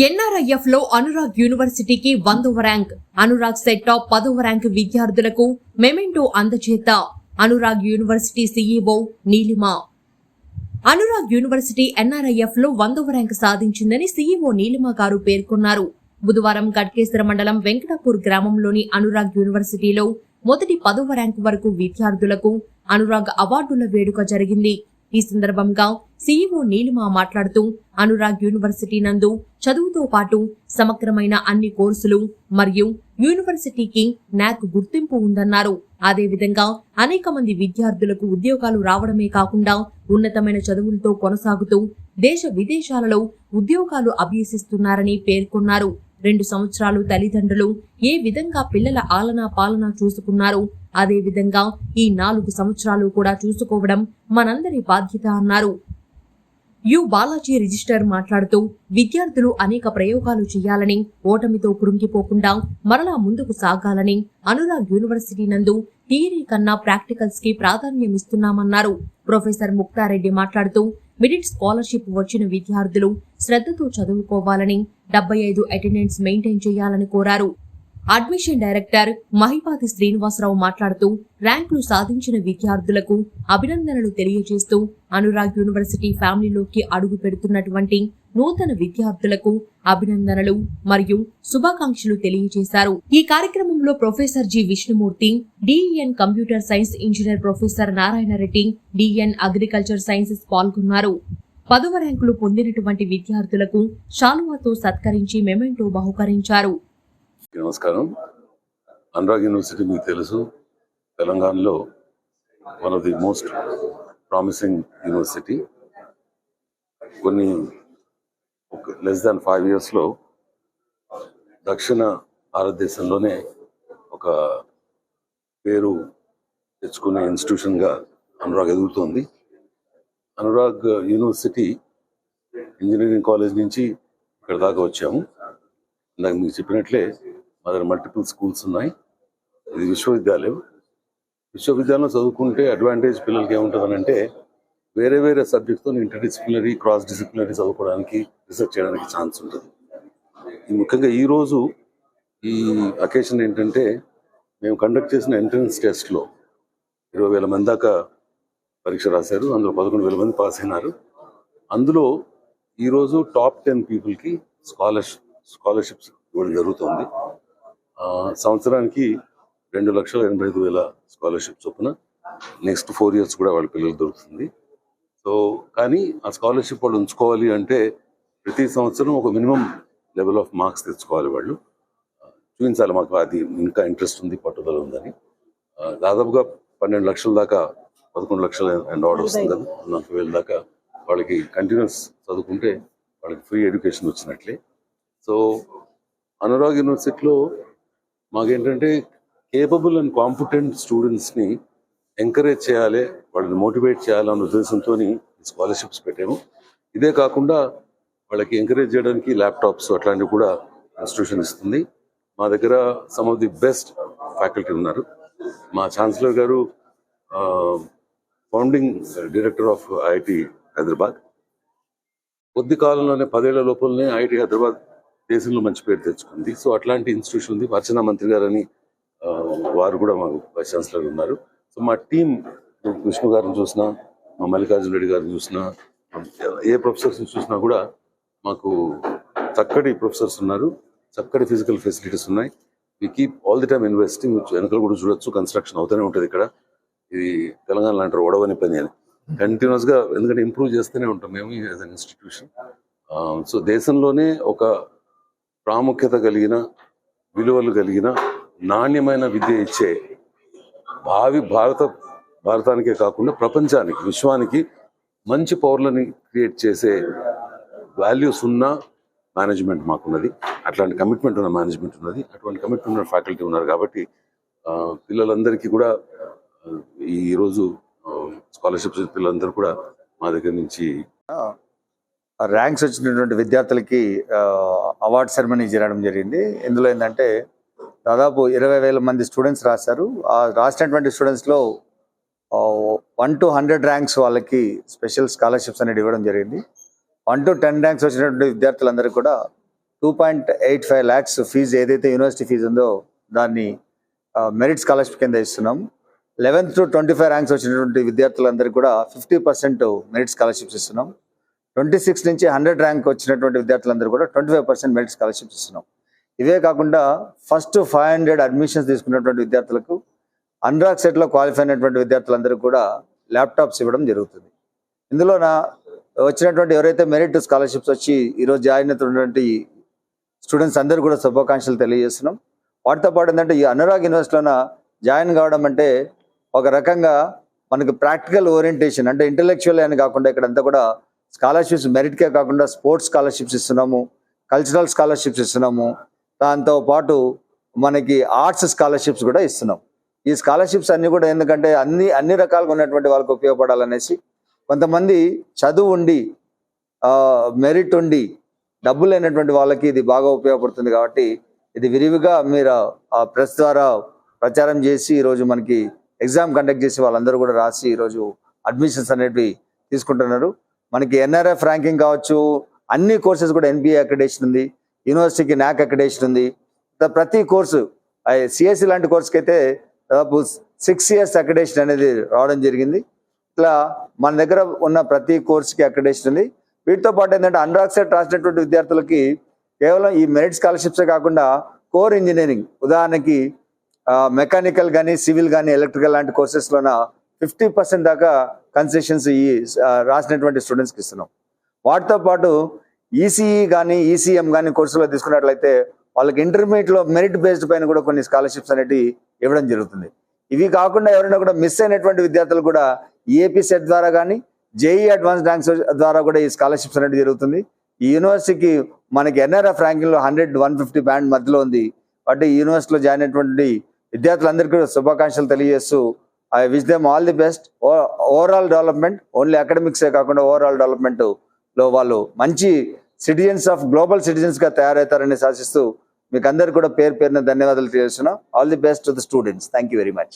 ఎన్ఆర్ఐఎఫ్లో అనురాగ్ యూనివర్సిటీకి వందవ rank. Anurag set of పదవ ర్యాంక్ విద్యార్థులకు memento అందచేత. Anurag university CEO Neelima. Anurag university ఎన్ఆర్ఐఎఫ్లో వందవ ర్యాంక్ సాధించిందని సీఈఓ నీలిమ గారు పేర్కొన్నారు. బుధవారం గట్కేశ్వర మండలం వెంకటాపూర్ గ్రామంలోని అనురాగ్ యూనివర్సిటీలో మొదటి పదవ ర్యాంకు వరకు విద్యార్థులకు అనురాగ్ అవార్డుల వేడుక జరిగింది. ఈ సందర్భంగా సీఈఓ నీలిమ మాట్లాడుతూ అనురాగ్ యూనివర్సిటీ నందు చదువుతో పాటు సమగ్రమైన అన్ని కోర్సులు మరియు యూనివర్సిటీకి నాక్ గుర్తింపు ఉందన్నారు. అదేవిధంగా అనేక మంది విద్యార్థులకు ఉద్యోగాలు రావడమే కాకుండా ఉన్నతమైన చదువులతో కొనసాగుతూ దేశ విదేశాలలో ఉద్యోగాలు అభ్యసిస్తున్నారని పేర్కొన్నారు. రెండు సంవత్సరాలు తల్లిదండ్రులు ఏ విధంగా పిల్లల ఆలనా పాలన చూసుకున్నారు అదేవిధంగా ఈ నాలుగు సంవత్సరాలు కూడా చూసుకోవడం మనందరి బాధ్యత అన్నారు. యు బాలాజీ రిజిస్టర్ మాట్లాడుతూ విద్యార్థులు అనేక ప్రయోగాలు చేయాలని ఓటమితో కృంగిపోకుండా మరలా ముందుకు సాగాలని అనురాగ్ యూనివర్సిటీ నందు థియరీ కన్నా ప్రాక్టికల్స్కి ప్రాధాన్యమిస్తున్నామన్నారు ప్రొఫెసర్ ముక్తారెడ్డి మాట్లాడుతూ మిడిట్ స్కాలర్షిప్ వచ్చిన విద్యార్థులు శ్రద్ధతో చదువుకోవాలని డెబ్బై ఐదు అటెండెన్స్ మెయింటైన్ చేయాలని కోరారు. అడ్మిషన్ డైరెక్టర్ మహిపాతి శ్రీనివాసరావు మాట్లాడుతూ ర్యాంకులు సాధించిన విద్యార్థులకు అభినందనలు తెలియజేస్తూ అనురాగ్ యూనివర్సిటీ ఫ్యామిలీలోకి అడుగు పెడుతున్నటువంటి నూతన విద్యార్థులకు అభినందనలు మరియు శుభాకాంక్షలు తెలియజేశారు. ఈ కార్యక్రమంలో professor G Vishnumurthy dean computer science engineer professor Narayana Reddy dean agriculture sciences పాల్గొన్నారు. పదవ ర్యాంకులు పొందినటువంటి విద్యార్థులకు షాలువాతో సత్కరించి మెమెంటో బహుకరించారు. నమస్కారం. అనురాగ్ యూనివర్సిటీ మీకు తెలుసు. తెలంగాణలో one of the most promising university కొన్ని ఒక లెస్ దాన్ ఫైవ్ ఇయర్స్లో దక్షిణ భారతదేశంలోనే ఒక పేరు తెచ్చుకునే ఇన్స్టిట్యూషన్గా అనురాగ్ ఎదుగుతోంది. అనురాగ్ యూనివర్సిటీ ఇంజనీరింగ్ కాలేజ్ నుంచి ఇక్కడ దాకా వచ్చాము. ఇందాక మీకు చెప్పినట్లే మా దగ్గర మల్టిపుల్ స్కూల్స్ ఉన్నాయి. ఇది విశ్వవిద్యాలయం. విశ్వవిద్యాలయం చదువుకుంటే అడ్వాంటేజ్ పిల్లలకి ఏముంటుందనంటే వేరే వేరే సబ్జెక్ట్తో ఇంటర్ డిసిప్లినరీ క్రాస్ డిసిప్లినరీ చదువుకోవడానికి రీసెర్చ్ చేయడానికి ఛాన్స్ ఉంటుంది. ముఖ్యంగా ఈరోజు ఈ అకేషన్ ఏంటంటే మేము కండక్ట్ చేసిన ఎంట్రన్స్ టెస్ట్లో ఇరవై వేల మంది దాకా పరీక్ష రాశారు. అందులో పదకొండు వేల మంది పాస్ అయినారు. అందులో ఈరోజు టాప్ టెన్ పీపుల్కి స్కాలర్షిప్ స్కాలర్షిప్స్ ఇవ్వడం జరుగుతుంది. సంవత్సరానికి రెండు లక్షల ఎనభై ఐదు వేల స్కాలర్షిప్ చొప్పున నెక్స్ట్ ఫోర్ ఇయర్స్ కూడా వాళ్ళ పిల్లలు దొరుకుతుంది. సో కానీ ఆ స్కాలర్షిప్ వాళ్ళు ఉంచుకోవాలి అంటే ప్రతి సంవత్సరం ఒక మినిమం లెవెల్ ఆఫ్ మార్క్స్ తెచ్చుకోవాలి వాళ్ళు. చూపించాలి మాకు అది ఇంకా ఇంట్రెస్ట్ ఉంది పట్టుదల ఉందని. దాదాపుగా పన్నెండు లక్షల దాకా పదకొండు లక్షల అండ్ ఆర్డర్ వస్తుంది కదా నలభై వేల దాకా వాళ్ళకి కంటిన్యూస్ చదువుకుంటే వాళ్ళకి ఫ్రీ ఎడ్యుకేషన్ వచ్చినట్లే. సో అనురాగ్ యూనివర్సిటీలో మాకేంటంటే కేపబుల్ అండ్ కాంపిటెంట్ స్టూడెంట్స్ని ఎంకరేజ్ చేయాలి వాళ్ళని మోటివేట్ చేయాలన్న ఉద్దేశంతో స్కాలర్షిప్స్ పెట్టాము. ఇదే కాకుండా వాళ్ళకి ఎంకరేజ్ చేయడానికి ల్యాప్టాప్స్ అట్లాంటివి కూడా ఇన్స్టిట్యూషన్ ఇస్తుంది. మా దగ్గర some of the best faculty ఉన్నారు. మా ఛాన్సలర్ గారు founding director of IIT Hyderabad కొద్ది కాలంలోనే పదేళ్ళ లోపలనే ఐఐటి హైదరాబాద్ దేశంలో మంచి పేరు తెచ్చుకుంది. సో అట్లాంటి ఇన్స్టిట్యూషన్ ఉంది. అర్చనా మంత్రి గారని వారు కూడా మాకు వైస్ ఛాన్సలర్ ఉన్నారు. సో మా టీం విష్ణు గారిని చూసినా మా మల్లికార్జున రెడ్డి గారిని చూసినా ఏ ప్రొఫెసర్స్ చూసినా కూడా మాకు చక్కటి ప్రొఫెసర్స్ ఉన్నారు. చక్కటి ఫిజికల్ ఫెసిలిటీస్ ఉన్నాయి. We keep all the time investing. వెనకలు కూడా చూడొచ్చు. కన్స్ట్రక్షన్ అవుతూనే ఉంటుంది ఇక్కడ. ఇది తెలంగాణ అంటారు ఒడవని పని అని. కంటిన్యూస్గా ఎందుకంటే ఇంప్రూవ్ చేస్తూనే ఉంటాం మేము యాజ్ అన్ ఇన్స్టిట్యూషన్. సో దేశంలోనే ఒక ప్రాముఖ్యత కలిగిన విలువలు కలిగిన నాణ్యమైన విద్య ఇచ్చే భావి భారత భారతానికే కాకుండా ప్రపంచానికి విశ్వానికి మంచి పౌరులని క్రియేట్ చేసే వాల్యూస్ ఉన్న మేనేజ్మెంట్ మాకున్నది. అట్లాంటి కమిట్మెంట్ ఉన్న మేనేజ్మెంట్ ఉన్నది. అటువంటి కమిట్మెంట్ ఉన్న ఫ్యాకల్టీ ఉన్నారు కాబట్టి పిల్లలందరికీ కూడా ఈరోజు స్కాలర్షిప్స్ పిల్లలందరూ కూడా మా దగ్గర నుంచి ర్యాంక్స్ వచ్చినటువంటి విద్యార్థులకి అవార్డ్ సెరమనీ జరగడం జరిగింది. ఇందులో ఏంటంటే దాదాపు ఇరవై వేల మంది స్టూడెంట్స్ రాశారు. ఆ రాసినటువంటి స్టూడెంట్స్లో వన్ టు హండ్రెడ్ ర్యాంక్స్ వాళ్ళకి స్పెషల్ స్కాలర్షిప్స్ అనేది ఇవ్వడం జరిగింది. వన్ టు టెన్ ర్యాంక్స్ వచ్చినటువంటి విద్యార్థులందరూ కూడా two point eight five lakhs fee ఏదైతే యూనివర్సిటీ ఫీజు ఉందో దాన్ని మెరిట్ స్కాలర్షిప్ కింద ఇస్తున్నాం. Eleventh to twenty five ranks వచ్చినటువంటి విద్యార్థులందరికీ కూడా ఫిఫ్టీ పర్సెంట్ మెరిట్ స్కాలర్షిప్స్ ఇస్తున్నాం. ట్వంటీ సిక్స్ నుంచి హండ్రెడ్ ర్యాంక్ వచ్చినటువంటి విద్యార్థులందరూ కూడా twenty five percent merit scholarships ఇస్తున్నాం. ఇవే కాకుండా ఫస్ట్ ఫైవ్ హండ్రెడ్ అడ్మిషన్స్ తీసుకున్నటువంటి విద్యార్థులకు అనురాగ్ సెట్లో క్వాలిఫై అయినటువంటి విద్యార్థులందరూ కూడా ల్యాప్టాప్స్ ఇవ్వడం జరుగుతుంది. ఇందులో నా వచ్చినటువంటి ఎవరైతే మెరిట్ స్కాలర్షిప్స్ వచ్చి ఈరోజు జాయిన్ అవుతున్నటువంటి స్టూడెంట్స్ అందరూ కూడా శుభాకాంక్షలు తెలియజేస్తున్నాం. వాటితో పాటు ఏంటంటే ఈ అనురాగ్ యూనివర్సిటీలోన జాయిన్ కావడం అంటే ఒక రకంగా మనకి ప్రాక్టికల్ ఓరియంటేషన్ అంటే ఇంటలెక్చువల్ అని కాకుండా ఇక్కడ అంతా కూడా స్కాలర్షిప్స్ మెరిట్కే కాకుండా స్పోర్ట్స్ స్కాలర్షిప్స్ ఇస్తున్నాము కల్చరల్ స్కాలర్షిప్స్ ఇస్తున్నాము. దాంతో పాటు మనకి ఆర్ట్స్ స్కాలర్షిప్స్ కూడా ఇస్తున్నాం. ఈ స్కాలర్షిప్స్ అన్ని కూడా ఎందుకంటే అన్ని అన్ని రకాలుగా ఉన్నటువంటి వాళ్ళకి ఉపయోగపడాలనేసి కొంతమంది చదువు ఉండి మెరిట్ ఉండి డబ్బు లేనటువంటి వాళ్ళకి ఇది బాగా ఉపయోగపడుతుంది కాబట్టి ఇది విరివిగా మీరు ఆ ప్రెస్ ద్వారా ప్రచారం చేసి ఈరోజు మనకి ఎగ్జామ్ కండక్ట్ చేసి వాళ్ళందరూ కూడా రాసి ఈరోజు అడ్మిషన్స్ అనేటివి తీసుకుంటున్నారు. మనకి ఎన్ఆర్ఎఫ్ ర్యాంకింగ్ కావచ్చు అన్ని కోర్సెస్ కూడా ఎన్బిఏ అక్రిడేషన్ ఉంది యూనివర్సిటీకి నాక్ అక్రిడేషన్ ఉంది. ప్రతి కోర్సు సిఎస్సి లాంటి కోర్సుకి అయితే దాదాపు సిక్స్ ఇయర్స్ అక్రిడేషన్ అనేది రావడం జరిగింది. ఇట్లా మన దగ్గర ఉన్న ప్రతి కోర్సుకి అక్రిడేషన్ ఉంది. వీటితో పాటు ఏంటంటే అనురాగ్ రాసినటువంటి విద్యార్థులకి కేవలం ఈ మెరిట్ స్కాలర్షిప్సే కాకుండా కోర్ ఇంజనీరింగ్ ఉదాహరణకి మెకానికల్ కానీ సివిల్ కానీ ఎలక్ట్రికల్ లాంటి కోర్సెస్లోన ఫిఫ్టీ పర్సెంట్ దాకా కన్సెషన్స్ ఈ రాసినటువంటి స్టూడెంట్స్కి ఇస్తున్నాం. వాటితో పాటు ఈసీఈ కానీ ఈసీఎం కానీ కోర్సులో తీసుకున్నట్లయితే వాళ్ళకి ఇంటర్మీడియట్లో మెరిట్ బేస్డ్ పైన కూడా కొన్ని స్కాలర్షిప్స్ అనేటివి ఇవ్వడం జరుగుతుంది. ఇవి కాకుండా ఎవరైనా కూడా మిస్ అయినటువంటి విద్యార్థులు కూడా ఏపీ సెట్ ద్వారా కానీ జేఈ అడ్వాన్స్ ర్యాంక్స్ ద్వారా కూడా ఈ స్కాలర్షిప్స్ అనేది జరుగుతుంది. ఈ యూనివర్సిటీకి మనకి ఎన్ఆర్ఎఫ్ ర్యాంకింగ్లో హండ్రెడ్ వన్ ఫిఫ్టీ బ్యాండ్ మధ్యలో ఉంది. కాబట్టి ఈ యూనివర్సిటీలో జాయిన్ అయినటువంటి విద్యార్థులందరికీ శుభాకాంక్షలు తెలియజేస్తూ I wish them all the best. Overall development only అకాడమిక్సే కాకుండా ఓవరాల్ డెవలప్మెంట్లో వాళ్ళు మంచి సిటిజన్స్ ఆఫ్ గ్లోబల్ సిటిజన్స్గా తయారవుతారని శాసిస్తూ మీకు అందరు కూడా పేరు పేరున ధన్యవాదాలు తెలియజేస్తున్నాం. All the best to the students. Thank you very much.